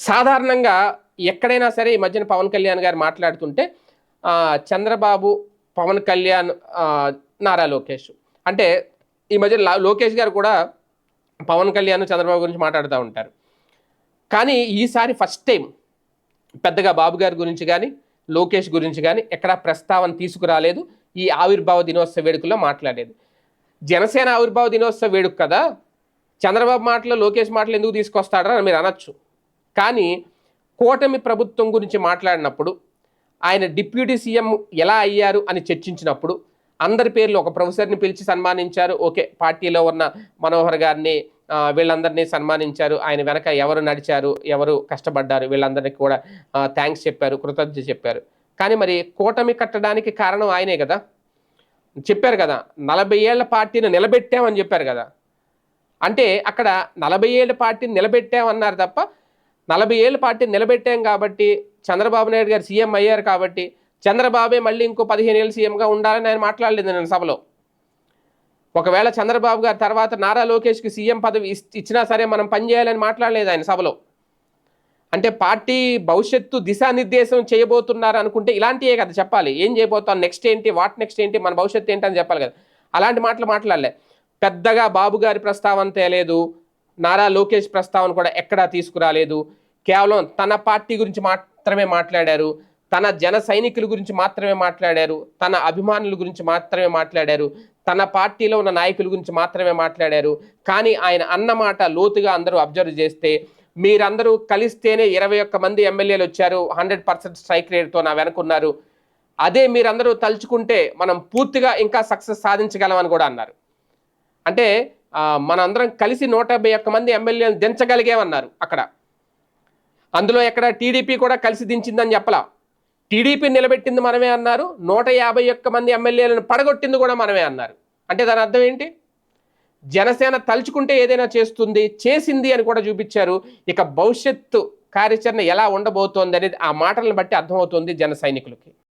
సాధారణంగా ఎక్కడైనా సరే ఈ మధ్యన పవన్ కళ్యాణ్ గారు మాట్లాడుతుంటే చంద్రబాబు పవన్ కళ్యాణ్ నారా లోకేష్. అంటే ఈ మధ్య లోకేష్ గారు కూడా పవన్ కళ్యాణ్ చంద్రబాబు గురించి మాట్లాడుతూ ఉంటారు. కానీ ఈసారి ఫస్ట్ టైం పెద్దగా బాబు గారి గురించి కానీ లోకేష్ గురించి కానీ ఎక్కడా ప్రస్తావన తీసుకురాలేదు. ఈ ఆవిర్భావ దినోత్సవ వేడుకలో మాట్లాడేది జనసేన ఆవిర్భావ దినోత్సవ వేడుక కదా చంద్రబాబు మాటలు లోకేష్ మాటలు ఎందుకు తీసుకొస్తాడని మీరు అనొచ్చు. కానీ కూటమి ప్రభుత్వం గురించి మాట్లాడినప్పుడు ఆయన డిప్యూటీ సీఎం ఎలా అయ్యారు అని చర్చించినప్పుడు అందరి పేర్లు ఒక ప్రొఫెసర్ని పిలిచి సన్మానించారు. ఓకే పార్టీలో ఉన్న మనోహర్ గారిని వీళ్ళందరినీ సన్మానించారు. ఆయన వెనక ఎవరు నడిచారు ఎవరు కష్టపడ్డారు వీళ్ళందరికీ కూడా థ్యాంక్స్ చెప్పారు కృతజ్ఞత చెప్పారు. కానీ మరి కూటమి కట్టడానికి కారణం ఆయనే కదా? చెప్పారు కదా నలభై ఏళ్ళ పార్టీని నిలబెట్టామని చెప్పారు కదా? అంటే అక్కడ నలభై ఏళ్ళ పార్టీని నిలబెట్టామన్నారు తప్ప నలభై ఏళ్ళు పార్టీ నిలబెట్టాం కాబట్టి చంద్రబాబు నాయుడు గారు సీఎం అయ్యారు కాబట్టి చంద్రబాబే మళ్ళీ ఇంకో పదిహేను ఏళ్ళు సీఎంగా ఉండాలని ఆయన మాట్లాడలేదు నేను సభలో. ఒకవేళ చంద్రబాబు గారు తర్వాత నారా లోకేష్కి సీఎం పదవి ఇచ్చినా సరే మనం పనిచేయాలని మాట్లాడలేదు ఆయన సభలో. అంటే పార్టీ భవిష్యత్తు దిశానిర్దేశం చేయబోతున్నారు అనుకుంటే ఇలాంటివే కదా చెప్పాలి. ఏం చేయబోతాం? నెక్స్ట్ ఏంటి? వాట్ నెక్స్ట్ ఏంటి? మన భవిష్యత్తు ఏంటి అని చెప్పాలి కదా. అలాంటి మాటలు మాట్లాడలే. పెద్దగా బాబు గారి ప్రస్తావన తేలేదు. నారా లోకేష్ ప్రస్తావన కూడా ఎక్కడా తీసుకురాలేదు. కేవలం తన పార్టీ గురించి మాత్రమే మాట్లాడారు. తన జన సైనికుల గురించి మాత్రమే మాట్లాడారు. తన అభిమానుల గురించి మాత్రమే మాట్లాడారు. తన పార్టీలో ఉన్న నాయకుల గురించి మాత్రమే మాట్లాడారు. కానీ ఆయన అన్నమాట లోతుగా అందరూ అబ్జర్వ్ చేస్తే మీరందరూ కలిస్తేనే ఇరవై ఒక్క మంది ఎమ్మెల్యేలు వచ్చారు. హండ్రెడ్ పర్సెంట్ స్ట్రైక్ రేట్తో నా వెనుకున్నారు అదే మీరందరూ తలుచుకుంటే మనం పూర్తిగా ఇంకా సక్సెస్ సాధించగలమని కూడా అన్నారు. అంటే మనందరం కలిసి నూట యాభై ఒక్క మంది ఎమ్మెల్యేలను దించగలిగామన్నారు అక్కడ. అందులో ఎక్కడ టీడీపీ కూడా కలిసి దించిందని చెప్పలా. టీడీపీ నిలబెట్టింది మనమే అన్నారు. నూట యాభై ఒక్క మంది ఎమ్మెల్యేలను పడగొట్టింది కూడా మనమే అన్నారు. అంటే దాని అర్థం ఏంటి? జనసేన తలుచుకుంటే ఏదైనా చేస్తుంది చేసింది అని కూడా చూపించారు. ఇక భవిష్యత్తు కార్యాచరణ ఎలా ఉండబోతోంది అనేది ఆ మాటలను బట్టి అర్థమవుతుంది జన సైనికులకి.